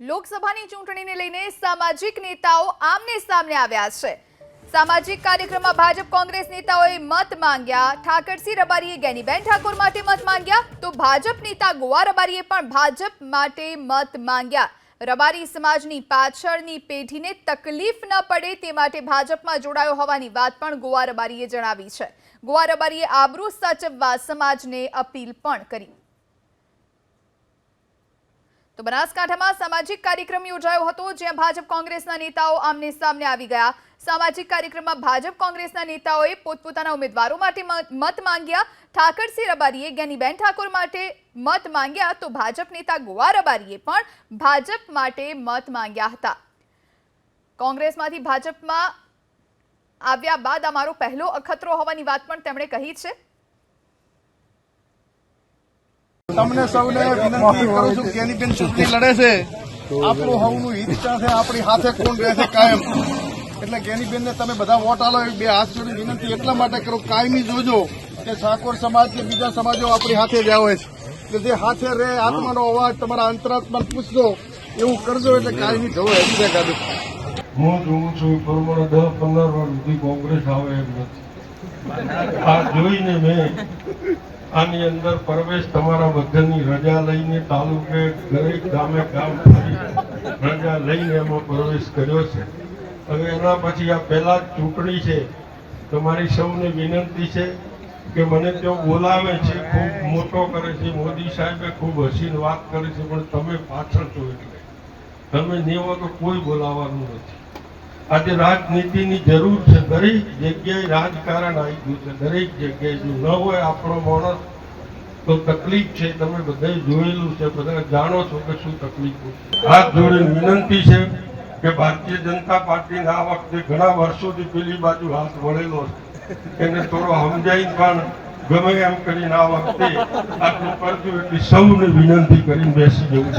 લોકસભાની ચૂંટણીને લઈને સામાજિક નેતાઓ આમને સામને આવ્યા છે. સામાજિક કાર્યક્રમમાં ભાજપ કોંગ્રેસ નેતાઓએ મત માંગ્યા. ઠાકરસિંહ રબારીએ ગેનીબેન ઠાકોર માટે મત માંગ્યા. તો ભાજપ નેતા ગોવા રબારીએ પણ ભાજપ માટે મત માંગ્યા. રબારી સમાજની પાછળની પેઢીને તકલીફ ન પડે તે માટે ભાજપમાં જોડાયો હોવાની વાત પણ ગોવા રબારીએ જણાવી છે. ગોવા રબારીએ આબરૂ સાચવવા સમાજને અપીલ પણ કરી. તો બનાસકાંઠામાં સામાજિક કાર્યક્રમ યોજાયો હતો, જ્યાં ભાજપ કોંગ્રેસના નેતાઓ આમને સામને આવી ગયા. સામાજિક કાર્યક્રમમાં ભાજપ કોંગ્રેસના નેતાઓએ પોતપોતાના ઉમેદવારો માટે મત માંગ્યા. ઠાકરસિંહ રબારીએ જ્ઞાનીબેન ઠાકોર માટે મત માંગ્યા તો ભાજપ નેતા ગોવા રબારીએ પણ ભાજપ માટે મત માંગ્યા હતા. કોંગ્રેસમાંથી ભાજપમાં આવ્યા બાદ અમારો પહેલો અખતરો હોવાની વાત પણ તેમણે કહી છે. તમને સૌને વિનંતી કરું છું, કેની ચૂંટણી લડે છે, આપણું હવનું હિત ત્યાં છે, આપણી હાથે કોણ રહેશે કાયમ? એટલે ગેનીબેનને તમે બધા વોટ આલો એવી બે હાથ જોડી વિનંતી એટલા માટે કરો, કાયમી જોજો કે ઠાકોર સમાજ કે બીજા સમાજો આપણી હાથે જ આવે છે. એટલે જે હાથે રહે, આત્માનો અવાજ તમારા અંતરાત્મા પૂછજો, એવું કરજો એટલે કાયમી જવો એવી છે કાઢું હું જોઉં છું, એ પ્રમાણે દસ પંદર વર્ષ સુધી કોંગ્રેસ આવે એમ નથી. આ જોઈને મેં આની અંદર પ્રવેશ તમારા બધાની રજા લઈને તાલુકે દરેક ગામે ગામ ફરી રજા લઈને એમાં પ્રવેશ કર્યો છે. હવે એના પછી આ પહેલા જ ચૂંટણી છે. તમારી સૌને વિનંતી છે કે મને તેઓ બોલાવે છે, ખૂબ મોટો કરે છે. મોદી સાહેબે ખૂબ હસીને વાત કરે છે, પણ તમે પાછળ છો એટલે. તમે નહીં હો તો કોઈ બોલાવાનું નથી. આજે રાજનીતિની જરૂર છે, દરેક જગ્યાએ રાજકારણ આવી ગયું છે, દરેક જગ્યાએ જો ન હોય આપણો માણસ, તો તકલીફ છે. તમે બધાએ જોયેલું છે, બધા જાણો છો કે શું તકલીફ હાથ જોડીને વિનંતી છે કે ભારતીય જનતા પાર્ટીને આ વખતે ઘણા વર્ષોથી પેલી બાજુ હાથ વળેલો છે. એને થોડો સમજાઈ પણ ગમે એમ કરીને આ વખતે આટલું કરજો એટલી સૌને વિનંતી કરીને બેસી જવું. છે